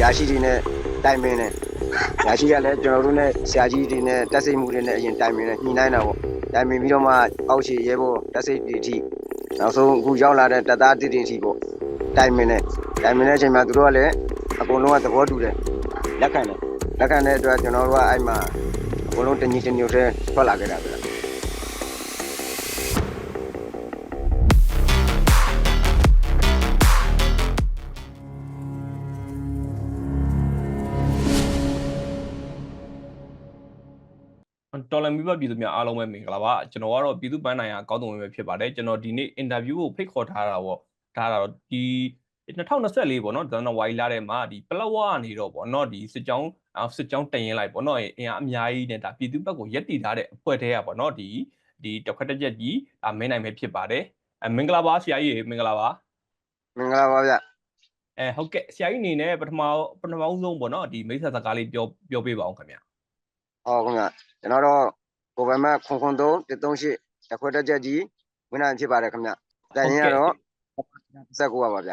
ရာရှိတွေနဲ့တိုင်ပင်တယ်ရာရှိကလည်းကျွန်တော်တို့နဲ့ဆရာကြီးတွေနဲ့တက်စိတ်မှုတွေနဲ့အရင်တိုင်ပင်တယ်ညှိနှိုင်းတာပေါ့တိုင်ပင်ပြီးတော့မှအောက်ခြေရဲဘော်တက်စိတ်တွေအထိနောက်ဆုံးအခုရောက်လာတဲ့တပ်သားတိတိအထိပေါ့တိုင်ပင်တယ်တိုင်ပင်တဲ့အချိန်မှာသူတို့ကလည်းအကုန်လုံးကသဘောတူတယ်လက်ခံတယ်လက်ခံတဲ့အတွက်ကျွန်တော်တို့ကအဲ့မှာအကုန်လုံးတညီတညွတ်တည်းထွက်လာခဲ့တာပဲ တော်လန်မီဘပြည်သူများအားလုံးပဲမင်္ဂလာပါကျွန်တော်ကတော့ပြည်သူပန်းနိုင်ရာကောင်းတုံဝင်ပဲဖြစ်ပါတယ်ကျွန်တော်ဒီနေ့အင်တာဗျူးကိုဖိတ်ခေါ်ထားတာပေါ့ဒါကတော့ဒီ2024ပေါ့နော်ဇန်နဝါရီလထဲမှာဒီပလောဝကနေတော့ပေါ့နော်ဒီစစ်ကြောင်းစစ်ကြောင်းတင်ရင်လိုက်ပေါ့နော်အင်အားအများကြီးနဲ့ဒါပြည်သူဘက်ကိုရက်တည်ထားတဲ့အဖွဲ့ထဲကပေါ့နော်ဒီဒီတစ်ခက်တစ်ချက်ကြီးအမင်းနိုင်ပဲဖြစ်ပါတယ်အမင်္ဂလာပါဆရာကြီးမင်္ဂလာပါမင်္ဂလာပါဗျအဲဟုတ်ကဲ့ဆရာကြီးအနေနဲ့ပထမပထမဆုံးပေါ့နော်ဒီမိတ်ဆက်စကားလေးပြောပြောပြပါအောင်ခင်ဗျာဟောခင်ဗျ ကျွန်တော်တော့ကိုဗမာခွန်ခွန်သုံး138တစ်ခွက်တစ်ချက်ကြီးဝင်နိုင်ဖြစ်ပါတယ်ခင်ဗျတိုင်ရင်ကတော့19ပါပါဗျ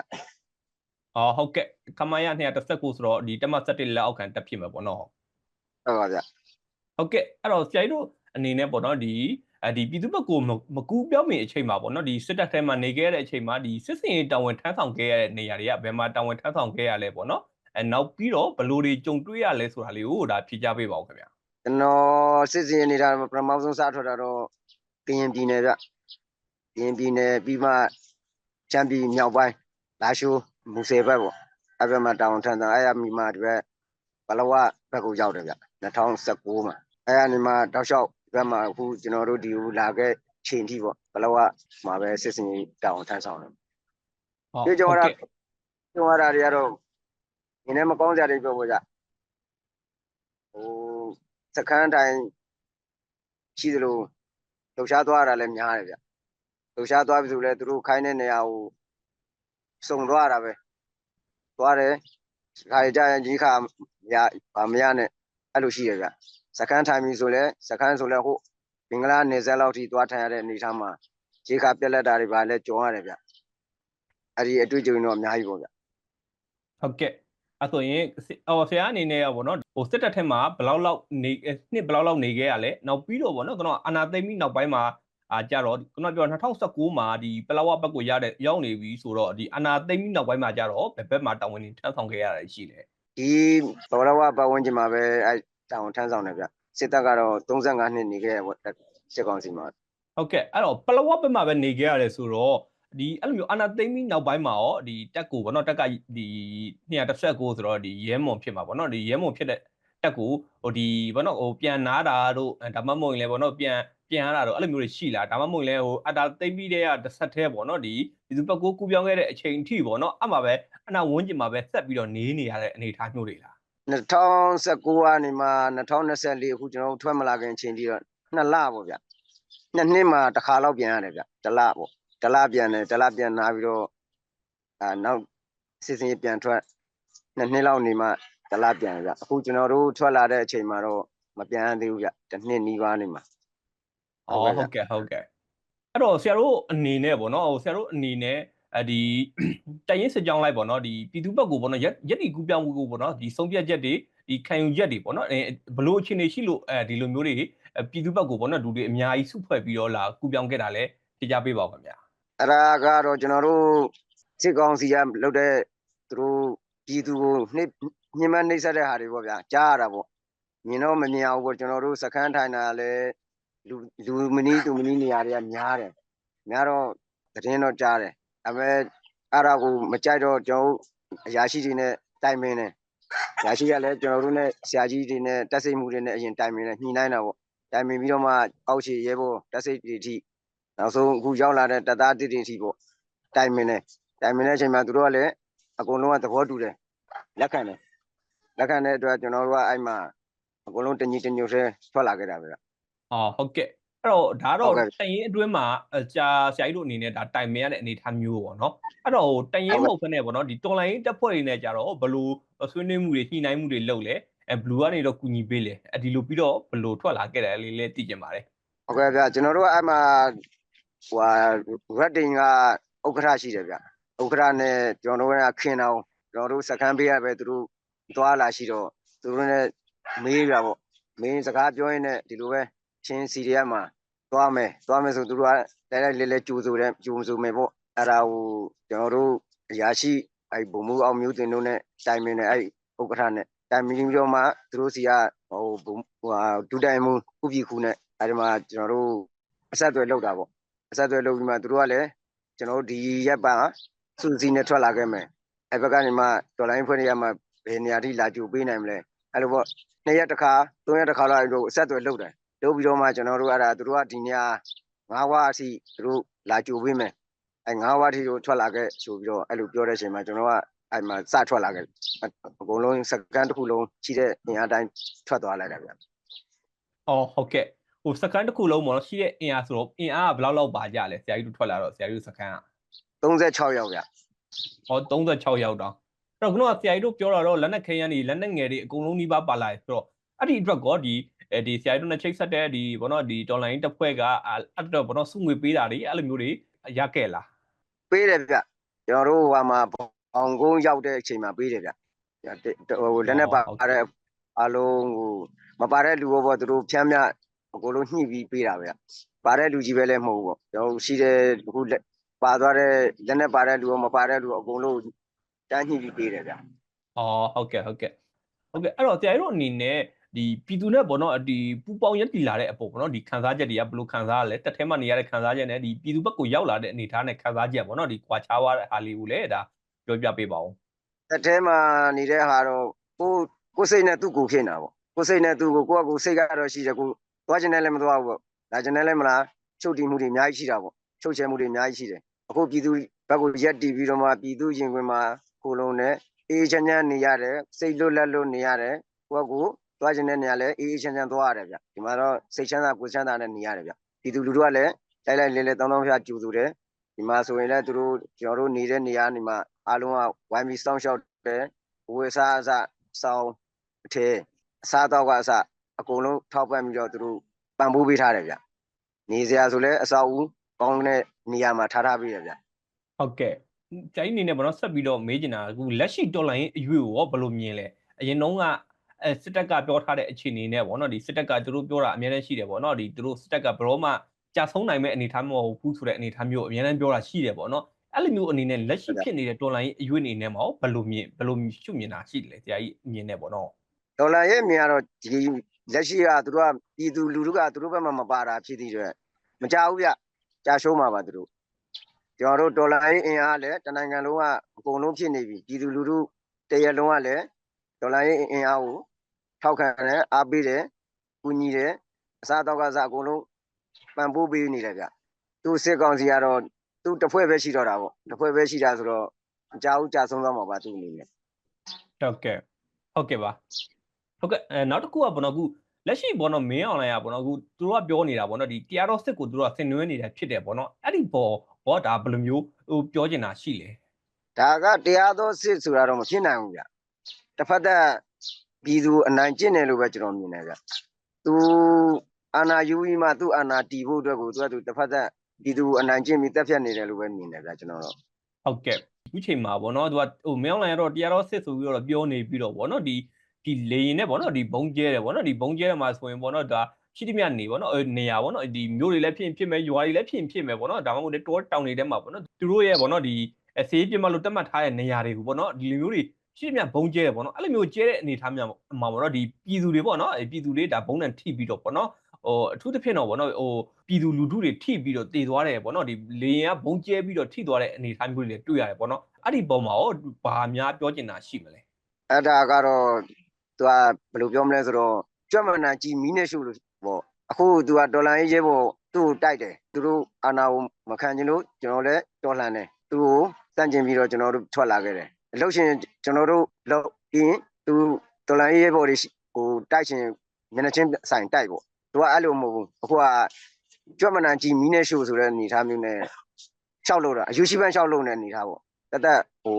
အော်ဟုတ်ကဲ့ကမရ219ဆိုတော့ဒီတက်မ17လက်အောက်ခံတက်ဖြစ်မှာပေါ့နော်ဟုတ်ပါဗျဟုတ်ကဲ့အဲ့တော့ဆရာကြီးတို့အနေနဲ့ပေါ့နော်ဒီအဲဒီပြည်သူ့ဘက်ကိုမမကူပြောင်းမင်အချိန်မှာပေါ့နော်ဒီစစ်တပ်ထဲမှာနေခဲ့တဲ့အချိန်မှာဒီစစ်စင်ရေးတာဝန်ထမ်းဆောင်ခဲ့ရတဲ့နေရာတွေကဘယ်မှာတာဝန်ထမ်းဆောင်ခဲ့ရလဲပေါ့နော်အဲနောက်ပြီးတော့ဘယ်လိုတွေကြုံတွေ့ရလဲဆိုတာလေးကိုဒါဖြေကြပေးပါဦးခင်ဗျာ ကျွန်တော်စစ်စင်နေတာပထမဆုံးစထွက်တာတော့ကရင်ပြည်နယ်ဗျကရင်ပြည်နယ်ပြီးမှချမ်းပြည်မြောက်ပိုင်းလာရှိုးမူဆယ်ဘက်ပေါ့အဲ့ဘက်မှာတာဝန်ထမ်းဆောင်အဲ့ရမိမှဒီဘက်ဘလဝဘက်ကိုရောက်တယ်ဗျ2019မှာအဲ့ရနေမှာတောက်လျှောက်ဒီဘက်မှာအခုကျွန်တော်တို့ဒီကိုလာခဲ့ချိန်ထိပေါ့ဘလဝမှာပဲစစ်စင်ရေးတာဝန်ထမ်းဆောင်တယ်ဟုတ်ဒီကြောရဟုတ်ကဲ့ကျော်ရတာတွေကတော့ဒီနေ့မကောင်းကြတယ်ပြောဖို့ကြဟို စကန်းတိုင်းရှိသလိုလှူရှားသွားတာလည်းများတယ်ဗျလှူရှားသွားပြီဆိုလဲသူတို့ခိုင်းတဲ့နေရာကိုစုံသွားတာပဲသွားတယ်ခါရကြရင်ကြီးခါရဗာမရနဲ့အဲ့လိုရှိရဗျစကန်းထိုင်ပြီဆိုလဲစကန်းဆိုလဲဟုတ်ဘင်္ဂလားနယ်စပ်လောက်ထိသွားထိုင်ရတဲ့အနေအထားမှာကြီးခါပြက်လက်တာတွေဗာလဲကြုံရတယ်ဗျအဲ့ဒီအတွေ့အကြုံတော့အများကြီးပေါ့ဗျဟုတ်ကဲ့ အဲ့ဆိုရင်စစ်အော်ဆရာအနေနဲ့ရောဗောနော်ဟိုစစ်တပ်ထက်မှာဘယ်လောက်လောက်နေနှစ်ဘယ်လောက်လောက်နေခဲ့ရလဲနောက်ပြီးတော့ဗောနော်ကျွန်တော်အာနာသိမ့်ပြီးနောက်ပိုင်းမှာအာကြတော့ကျွန်တော်ပြော2019မှာဒီပလောဝဘက်ကိုရတဲ့ရောက်နေပြီဆိုတော့ဒီအာနာသိမ့်ပြီးနောက်ပိုင်းမှာကြတော့ဘယ်ဘက်မှာတာဝန်တွေထမ်းဆောင်ခဲ့ရတာရှိလဲဒီဘောရဝပတ်ဝန်းကျင်မှာပဲအဲတောင်ထမ်းဆောင်တယ်ဗျစစ်တပ်ကတော့35နှစ်နေခဲ့ရပေါ့စစ်ကောင်စီမှာဟုတ်ကဲ့အဲ့တော့ပလောဝဘက်မှာပဲနေခဲ့ရတယ်ဆိုတော့ ဒီအဲ့လိုမျိုးအာနာသိမ့်ပြီးနောက်ပိုင်းမှာရောဒီတက်ကိုဗောနော်တက်ကဒီ219ဆိုတော့ဒီရဲမွန်ဖြစ်မှာဗောနော်ဒီရဲမွန်ဖြစ်တဲ့တက်ကိုဟိုဒီဗောနော်ဟိုပြန်နာတာတို့ဒါမှမဟုတ်ရင်လည်းဗောနော်ပြန်ပြန်ရတာတို့အဲ့လိုမျိုးတွေရှိလားဒါမှမဟုတ်ရင်လည်းဟိုအတာသိမ့်ပြီးတဲ့ကတစ်ဆက်သေးဗောနော်ဒီဒီသူဘက်ကိုကူပြောင်းခဲ့တဲ့အချိန်အထိဗောနော်အမှပဲအနာဝန်းကျင်မှာပဲဆက်ပြီးတော့နေနေရတဲ့အနေအထားမျိုးတွေလား2019ကနေမှ2024အခုကျွန်တော်တို့ထွက်မလာခင်အချိန်ကြီးတော့နှစ်လပေါ့ဗျနှစ်နှစ်မှာတစ်ခါလောက်ပြန်ရတယ်ဗျတစ်လပေါ့ တစ်လပြန်တယ်တစ်လပြန်နာပြီးတော့အာနောက်စစ်စင်ရေးပြန်ထွက်နှစ်နှစ်လောက်နေမှတစ်လပြန်ရဗျအခုကျွန်တော်တို့ထွက်လာတဲ့အချိန်မှာတော့မပြန်ရသေးဘူးဗျတစ်နှစ်နီးပါးနေမှာအော်ဟုတ်ကဲ့ဟုတ်ကဲ့အဲ့တော့ဆရာတို့အနေနဲ့ဗောနော်ဟိုဆရာတို့အနေနဲ့အဒီတရင်စစ်ကြောင်းလိုက်ဗောနော်ဒီပြည်သူဘက်ကိုဗောနော်ရက်ရက်ဒီကူပြောင်းမှုကိုဗောနော်ဒီဆုံးဖြတ်ချက်တွေဒီခံယူချက်တွေဗောနော်အဲဘလို့အခြေအနေရှိလို့အဲဒီလိုမျိုးတွေအဲပြည်သူဘက်ကိုဗောနော်လူတွေအများကြီးစုဖွဲ့ပြီးတော့လာကူပြောင်းခဲ့တာလဲဖြေကြပေးပါဦးခင်ဗျာ အဲ့ဒါကတော့ကျွန်တော်တို့စစ်ကောင်စီကလုပ်တဲ့သူတို့ပြည်သူကိုနှိပ်ညှဉ်းပန်းနှိပ်စက်တဲ့ဟာတွေပေါ့ဗျာကြားရတာပေါ့မြင်တော့မမြင်အောင်ပေါ့ကျွန်တော်တို့စကန်းထိုင်တာလည်းလူလူမနီးသူမနီးနေရာတွေကများတယ်များတော့သတင်းတော့ကြားတယ်ဒါပေမဲ့အဲ့ဒါကိုမကြိုက်တော့ကျွန်တော်တို့အရာရှိတွေနဲ့တိုင်ပင်တယ်အရာရှိကလည်းကျွန်တော်တို့နဲ့ဆရာကြီးတွေနဲ့တက်စိတ်မှုတွေနဲ့အရင်တိုင်ပင်တယ်ညှိနှိုင်းတာပေါ့တိုင်ပင်ပြီးတော့မှအောက်ခြေရဲဘော်တက်စိတ်တွေအထိ နောက်ဆုံးအခုရောက်လာတဲ့တပ်သားတိတိအထိပေါ့တိုင်မင်းနဲ့တိုင်မင်းတဲ့အချိန်မှာသူတို့ကလည်းအကုန်လုံးကသဘောတူတယ်လက်ခံတယ်လက်ခံတဲ့အတွက်ကျွန်တော်တို့ကအဲ့မှာအကုန်လုံးတညီတညွတ်တည်းထွက်လာခဲ့တာပဲဗျအော်ဟုတ်ကဲ့အဲ့တော့ဒါတော့ဟုတ်ကဲ့တရင်အတွင်းမှာအကြာဆရာကြီးတို့အနေနဲ့ဒါတိုင်မင်ရတဲ့အနေအထားမျိုးပေါ့နော်အဲ့တော့ဟိုတရင်မဟုတ်ဘဲနဲ့ပေါ့နော်ဒီတော်လိုင်းတက်ဖွဲ့တွေနဲ့ကြတော့ဘလို့ဆွေးနွေးမှုတွေညှိနှိုင်းမှုတွေလုပ်လဲအဲဘလူးကနေတော့ကူညီပေးလေအဲဒီလိုပြီးတော့ဘလို့ထွက်လာခဲ့တယ်လေးလေးသိကြပါတယ်ဟုတ်ကဲ့ဗျကျွန်တော်တို့ကအဲ့မှာ ဟိုရက်တင်ကဥက္ကဋ္ဌရှိတယ်ဗျဥက္ကဋ္ဌနဲ့ကျွန်တော်တို့ကခင်အောင်ကျွန်တော်တို့စကန်ပေးရပဲသူတို့သွားလာရှိတော့သူတို့နဲ့မေးပြပေါ့မင်းစကားပြောရင်းနဲ့ဒီလိုပဲချင်းစီရီယမှာသွားမယ်သွားမယ်ဆိုသူတို့ကတိုက်တိုက်လဲလဲကြိုးဆိုတယ်ကြိုးဆိုမယ်ပေါ့အဲ့ဒါကိုကျွန်တော်တို့အရာရှိအဲ့ဘုံမှုအောင်မျိုးတင်တို့နဲ့တိုင်မင်းနဲ့အဲ့ဥက္ကဋ္ဌနဲ့တိုင်မင်းပြီးတော့မှသူတို့စီကဟိုဘုံဟိုဟာဒုတိုင်မှုဥပ္ပီခုနဲ့အဲ့ဒီမှာကျွန်တော်တို့အဆက်အသွယ်လုပ်တာပေါ့ အဆက်အသွယ်လုပ်ပြီးမှသူတို့ကလည်းကျွန်တော်တို့ဒီရက်ပါစူစီနဲ့ထွက်လာခဲ့မယ်အဲ့ဘက်ကနေမှဒေါ်လာရင်းဖွဲ့နေရမှာဘယ်နေရာထိလာကြိုပေးနိုင်မလဲအဲ့လိုပေါ့နှစ်ရက်တစ်ခါသုံးရက်တစ်ခါလောက်တို့အဆက်အသွယ်လုပ်တယ်လုပ်ပြီးတော့မှကျွန်တော်တို့အဲ့ဒါသူတို့ကဒီနေရာငါးဝါအထိသူတို့လာကြိုပေးမယ်အဲ့ငါးဝါအထိတို့ထွက်လာခဲ့ဆိုပြီးတော့အဲ့လိုပြောတဲ့အချိန်မှာကျွန်တော်ကအဲ့မှာစထွက်လာခဲ့အကုန်လုံးစကန်တစ်ခုလုံးရှိတဲ့အင်အားတိုင်းထွက်သွားလိုက်တာဗျအော်ဟုတ်ကဲ့ဟို စကန်တစ်ခုလုံးပေါ့နော်ရှိတဲ့အင်အားဆိုတော့အင်အားကဘယ်လောက်လောက်ပါကြလဲဆရာကြီးတို့ထွက်လာတော့ဆရာကြီးတို့စကန်က36ရောက်ဗျဟော36ရောက်တော့အဲ့တော့ခုနကဆရာကြီးတို့ပြောတာတော့လက်နက်ခဲယမ်းတွေလက်နက်ငယ်တွေအကုန်လုံးနှိပါပါလာတယ်ဆိုတော့အဲ့ဒီအတွက်ကောဒီအဲဒီဆရာကြီးတို့နဲ့ချိတ်ဆက်တဲ့ဒီဘောနော်ဒီတော်လိုင်းတစ်ဖွဲ့ကအဲ့တော့ဘောနော်စုငွေပေးတာတွေအဲ့လိုမျိုးတွေရခဲ့လားပေးတယ်ဗျကျွန်တော်တို့ဟိုမှာအောင်ကုန်းရောက်တဲ့အချိန်မှာပေးတယ်ဗျဟိုလက်နဲ့ပါတဲ့အလုံးဟိုမပါတဲ့လူဘောပေါ့သူတို့ဖြမ်းမြ အကုန်လုံးညှိပြီးပေးတာဗျပါတဲ့လူကြီးပဲလည်းမဟုတ်ဘူးပေါ့ကျွန်တော်ရှိတဲ့အခုပါသွားတဲ့လက်နဲ့ပါတဲ့လူရောမပါတဲ့လူအကုန်လုံးတန်းညှိပြီးပေးတယ်ဗျအော်ဟုတ်ကဲ့ဟုတ်ကဲ့ဟုတ်ကဲ့အဲ့တော့ဆရာကြီးတို့အနေနဲ့ဒီပြည်သူနဲ့ဘောနော်ဒီပူပေါင်းရက်တည်လာတဲ့အပေါ်ဘောနော်ဒီခန်းစားချက်တွေကဘယ်လိုခန်းစားရလဲတက်ထဲမှာနေရတဲ့ခန်းစားချက်နဲ့ဒီပြည်သူဘက်ကိုရောက်လာတဲ့အနေအထားနဲ့ခန်းစားချက်ဘောနော်ဒီကွာခြားသွားတဲ့ဟာလေးကိုလည်းဒါပြောပြပေးပါဦးတစ်ထဲမှာနေတဲ့ဟာတော့ကိုကိုစိတ်နဲ့သူ့ကိုဖြစ်နေတာပေါ့ကိုစိတ်နဲ့သူ့ကိုကိုကကိုစိတ်ကတော့ရှိတယ်ကို သွားချင်တယ်လည်းမသွားဘူးပေါ့လာချင်တယ်လည်းမလားချုပ်တည်မှုတွေအများကြီးရှိတာပေါ့ချုပ်ချယ်မှုတွေအများကြီးရှိတယ်အခုပြည်သူဘက်ကိုရက်တည်ပြီးတော့မှပြည်သူရင်ခွင်မှာကိုလုံးနဲ့အေးချမ်းချမ်းနေရတယ်စိတ်လွတ်လပ်လွတ်နေရတယ်ကိုကကိုသွားချင်တဲ့နေရာလဲအေးအေးချမ်းချမ်းသွားရတယ်ဗျဒီမှာတော့စိတ်ချမ်းသာကိုယ်ချမ်းသာနဲ့နေရတယ်ဗျပြည်သူလူထုကလည်းလိုက်လိုက်လဲလဲတောင်းတောင်းဖျားကြိုဆိုတယ်ဒီမှာဆိုရင်လည်းသူတို့ကျွန်တော်တို့နေတဲ့နေရာနေမှာအားလုံးကဝိုင်းပြီးစောင့်ရှောက်တယ်ဝေစားအစစောင်းအထဲအစားတော့ကအစ အကုန်လုံးထောက်ပံ့ပြီးတော့သူတို့ပံ့ပိုးပေးထားတယ်ဗျနေစရာဆိုလဲအဆောက်အဦကောင်းတဲ့နေရာမှာထားထားပေးတယ်ဗျဟုတ်ကဲ့ကျိုင်းအနေနဲ့ဘောနော်ဆက်ပြီးတော့မေးချင်တာအခုလက်ရှိတော်လိုင်းအရွေကိုရောဘယ်လိုမြင်လဲအရင်တုန်းကအဲစစ်တပ်ကပြောထားတဲ့အခြေအနေနဲ့ဗောနော်ဒီစစ်တပ်ကသူတို့ပြောတာအများနဲ့ရှိတယ်ဗောနော်ဒီသူတို့စစ်တပ်ကဘယ်တော့မှကြာဆုံးနိုင်မဲ့အနေအထားမျိုးမဟုတ်ဘူးဆိုတဲ့အနေအထားမျိုးအများနဲ့ပြောတာရှိတယ်ဗောနော်အဲ့လိုမျိုးအနေနဲ့လက်ရှိဖြစ်နေတဲ့တော်လိုင်းအရွေအနေနဲ့မဟုတ်ဘယ်လိုမြင်ဘယ်လိုရှုမြင်တာရှိတယ်လဲဆရာကြီးမြင်နေဗောနော်ဒေါ်လာရဲ့အမြင်ကတော့ဒီ လက်ရှိကသူတို့ကပြည်သူလူထုကသူတို့ဘက်မှာမပါတာဖြစ်သေးတယ်မကြဘူးဗျကြာရှုံးမှာပါသူတို့ကျွန်တော်တို့ဒေါ်လာရဲ့အင်အားလည်းတနိုင်ငံလုံးကအကုန်လုံးဖြစ်နေပြီပြည်သူလူထုတရလုံးကလည်းဒေါ်လာရဲ့အင်အားကိုထောက်ခံတယ်အားပေးတယ်ကူညီတယ်အစားတော့ကစားအကုန်လုံးပံ့ပိုးပေးနေတယ်ဗျသူစစ်ကောင်စီကတော့သူတစ်ဖွဲ့ပဲရှိတော့တာပေါ့တစ်ဖွဲ့ပဲရှိတာဆိုတော့အကြောက်ကြာဆုံးသွားမှာပါသူအနေနဲ့ဟုတ်ကဲ့ဟုတ်ကဲ့ပါ ဟုတ်ကဲ့အဲနောက်တစ်ခုကဘောနော်အခုလက်ရှိဘောနော်မင်းအွန်လိုင်းကဘောနော်အခုသူတို့ကပြောနေတာဘောနော်ဒီတရားတော်စစ်ကိုသူတို့ကဆင်နွှဲနေတာဖြစ်တယ်ဘောနော်အဲ့ဒီဘောဘောဒါဘယ်လိုမျိုးဟိုပြောချင်တာရှိလဲဒါကတရားသောစစ်ဆိုတာတော့မဖြစ်နိုင်ဘူးဗျတစ်ဖက်သက်ပြည်သူအနိုင်ကျင့်တယ်လို့ပဲကျွန်တော်မြင်တယ်ဗျသူအာနာယူပြီးမှသူ့အာနာတီဖို့အတွက်ကိုသူကသူတစ်ဖက်သက်ပြည်သူအနိုင်ကျင့်ပြီးတက်ဖြတ်နေတယ်လို့ပဲမြင်တယ်ဗျကျွန်တော်တော့ဟုတ်ကဲ့ဒီချိန်မှာဘောနော်သူကဟိုမင်းအွန်လိုင်းကတော့တရားတော်စစ်ဆိုပြီးတော့ပြောနေပြီးတော့ဘောနော်ဒီ ဒီလေရင်နဲ့ဘောနော်ဒီဘုံကျဲတယ်ဘောနော်ဒီဘုံကျဲတယ်မှာဆိုရင်ဘောနော်ဒါရှိသမျှနေဘောနော်နေရာဘောနော်ဒီမျိုးတွေလည်းဖြစ်ဖြစ်မယ်ရွာတွေလည်းဖြစ်ဖြစ်မယ်ဘောနော်ဒါမှမဟုတ်လေတောတောင်တွေထဲမှာဘောနော်သူတို့ရဲ့ဘောနော်ဒီအစေးပြမလို့တက်မှတ်ထားတဲ့နေရာတွေကိုဘောနော်ဒီလိုမျိုးတွေရှိသမျှဘုံကျဲတယ်ဘောနော်အဲ့လိုမျိုးကျဲတဲ့အနေထားများမှာဘောနော်ဒီပြည်သူတွေဘောနော်ပြည်သူတွေဒါဘုံနဲ့ထိပြီးတော့ဘောနော်ဟိုအထူးသဖြင့်တော့ဗောနော်ဟိုပြည်သူလူထုတွေထိပြီးတော့တည်သွားတယ်ဗောနော်ဒီလေရင်ကဘုံကျဲပြီးတော့ထိသွားတဲ့အနေအထားမျိုးတွေလည်းတွေ့ရတယ်ဗောနော်အဲ့ဒီပုံမှာရောဘာများပြောချင်တာရှိမလဲအဲ့ဒါကတော့ သူကဘယ်လိုပြောမလဲဆိုတော့ကြွမနာကြီးမီးနဲ့ရှုလို့ပေါ့အခုသူကဒေါ်လာရေးရဲဖို့သူ့ကိုတိုက်တယ်သူတို့အာနာကိုမခံချင်လို့ကျွန်တော်လည်းတော်လှန်တယ်သူ့ကိုစန့်ကျင်ပြီးတော့ကျွန်တော်တို့ထွက်လာခဲ့တယ်အလုပ်ရှင်ကျွန်တော်တို့လုပ်ပြီးရင်သူဒေါ်လာရေးရဲဖို့တွေဟိုတိုက်ချင်မျက်နှာချင်းဆိုင်တိုက်ပေါ့သူကအဲ့လိုမဟုတ်ဘူးအခုကကြွမနာကြီးမီးနဲ့ရှုဆိုတဲ့အနေအထားမျိုးနဲ့ရှောက်လို့တာအယူရှိပန်းရှောက်လို့တဲ့အနေအထားပေါ့တသက်ဟို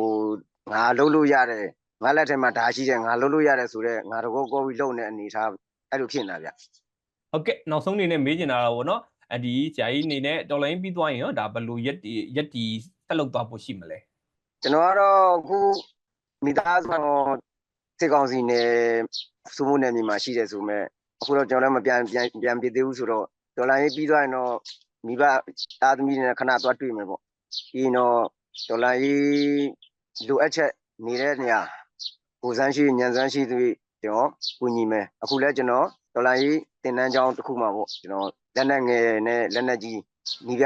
ငါလုံးလို့ရတယ် ငါလက်ထဲမှာဓာရှိတယ်ငါလုံးလို့ရတယ်ဆိုတော့ငါတကောကောပြီးလုံတဲ့အနေထားအဲ့လိုဖြစ်နေတာဗျဟုတ်ကဲ့နောက်ဆုံးအနေနဲ့မေးချင်တာတော့ဗောနော်အဒီဆရာကြီးအနေနဲ့တော်လိုင်းပြီးသွားရင်ရောဒါဘယ်လိုရက်တီရက်တီဆက်လုပ်သွားဖို့ရှိမလဲကျွန်တော်ကတော့အခုမိသားစုတော့စစ်ကောင်စီနယ်စုမှုနယ်မြေမှာရှိတယ်ဆိုမဲ့အခုတော့ကျွန်တော်လည်းမပြန်ပြန်ပြန်ပြသေးဘူးဆိုတော့ဒေါ်လာရေးပြီးသွားရင်တော့မိဘသားသမီးတွေနဲ့ခဏသွားတွေ့မယ်ပေါ့ပြီးရင်တော့ဒေါ်လာရေးလိုအပ်ချက်နေတဲ့နေရာ ကိုစမ်းရှိညံစမ်းရှိသူကျွန်တော်ကူညီမယ်အခုလည်းကျွန်တော်ဒေါ်လာရေးတင်တန်းချောင်းတစ်ခုမှာပေါ့ကျွန်တော်လက်နက်ငယ်နဲ့လက်နက်ကြီးမိဘ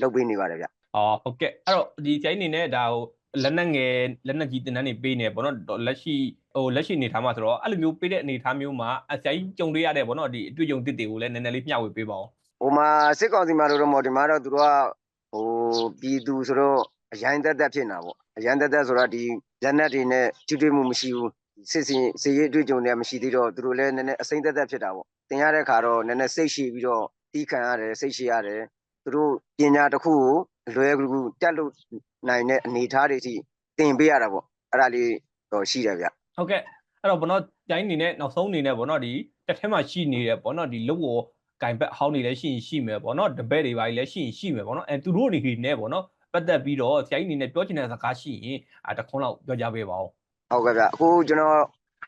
လုပ်ပေးနေပါတယ်ဗျအော်ဟုတ်ကဲ့အဲ့တော့ဒီကြိုင်းနေနဲ့ဒါဟိုလက်နက်ငယ်လက်နက်ကြီးတင်တန်းနေပေးနေပေါ့နော်လက်ရှိဟိုလက်ရှိအနေထားမှာဆိုတော့အဲ့လိုမျိုးပေးတဲ့အနေထားမျိုးမှာအကြိုင်းကြုံတွေ့ရတဲ့ပေါ့နော်ဒီအတွေ့အကြုံတစ်တွေကိုလည်းနည်းနည်းလေးမျှဝေပေးပါဦးဟိုမှာစစ်ကောင်စီမှာတော့တော့မဟုတ်ဒီမှာတော့သူတို့ကဟိုပြည်သူဆိုတော့ အရင်တက်တက်ဖြစ်နေတာပေါ့အရင်တက်တက်ဆိုတော့ဒီလက်နက်တွေနဲ့ကျွတ်တွေ့မှုမရှိဘူးစစ်စင်စည်ရေးအတွေ့အကြုံတွေမရှိသေးတော့သူတို့လည်းနည်းနည်းအစိမ့်တက်တက်ဖြစ်တာပေါ့တင်ရတဲ့ခါတော့နည်းနည်းစိတ်ရှိပြီးတော့တီးခံရတယ်စိတ်ရှိရတယ်သူတို့ပညာတစ်ခုကိုအလွယ်ကူကူတက်လို့နိုင်တဲ့အနေအထားတွေအထိတင်ပေးရတာပေါ့အဲ့ဒါလေးတော့ရှိတယ်ဗျဟုတ်ကဲ့အဲ့တော့ဘောနော်ကြိုင်းနေနဲ့နောက်ဆုံးအနေနဲ့ဘောနော်ဒီတက်ထဲမှာရှိနေတယ်ဘောနော်ဒီလုတ်ကိုကင်ဘက်အဟောင်းနေလည်းရှိရင်ရှိမယ်ဘောနော်တပည့်တွေပါလည်းရှိရင်ရှိမယ်ဘောနော်အဲသူတို့အနေနဲ့ဘောနော် ပတ်သက်ပြီးတော့ကြိုင်းနေနဲ့ပြောချင်တဲ့စကားရှိရင်အဲတခွန်းလောက်ပြောကြပေးပါဦးဟုတ်ကဲ့ဗျအခုကျွန်တော်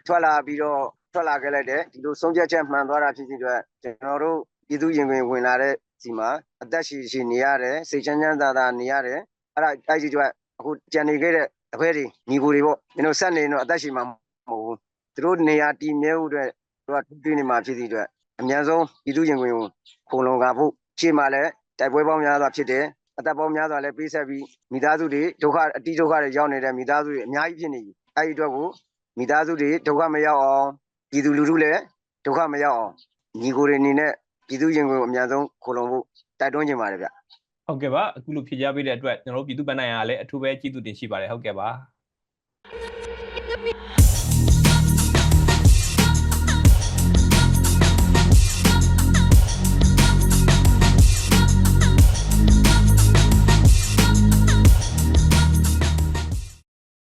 ထွက်လာပြီးတော့ထွက်လာခဲ့လိုက်တယ်ဒီလိုဆုံးဖြတ်ချက်မှန်သွားတာဖြစ်ဖြစ်အတွက်ကျွန်တော်တို့ပြည်သူရင်ဝင်ဝင်လာတဲ့စီမှာအသက်ရှိရှိနေရတယ်စိတ်ချမ်းချမ်းသာသာနေရတယ်အဲ့ဒါအဲ့ဒီအတွက်အခုကြံနေခဲ့တဲ့တပည့်တွေညီကိုတွေပေါ့ကျွန်တော်ဆက်နေတော့အသက်ရှိမှာမဟုတ်ဘူးသူတို့နေရာတည်မြဲဖို့အတွက်တို့ကတွေးနေမှာဖြစ်တဲ့အတွက်အများဆုံးပြည်သူရင်ဝင်ကိုခုံလုံကဖို့ရှေ့မှာလည်းတိုက်ပွဲပေါင်းများစွာဖြစ်တယ် အသက်ပေါင်းများစွာလည်းပေးဆက်ပြီးမိသားစုတွေဒုက္ခအတိဒုက္ခတွေရောက်နေတဲ့မိသားစုတွေအများကြီးဖြစ်နေပြီအဲ့ဒီအတွက်ကိုမိသားစုတွေဒုက္ခမရောက်အောင်ပြည်သူလူထုလည်းဒုက္ခမရောက်အောင်ညီကိုတွေအနေနဲ့ပြည်သူရင်ကိုအများဆုံးခိုလုံဖို့တိုက်တွန်းချင်ပါတယ်ဗျဟုတ်ကဲ့ပါအခုလိုဖြေကြားပေးတဲ့အတွက်ကျွန်တော်တို့ပြည်သူ့ဗန်နိုင်ရလည်းအထူးပဲကျေးဇူးတင်ရှိပါတယ်ဟုတ်ကဲ့ပါ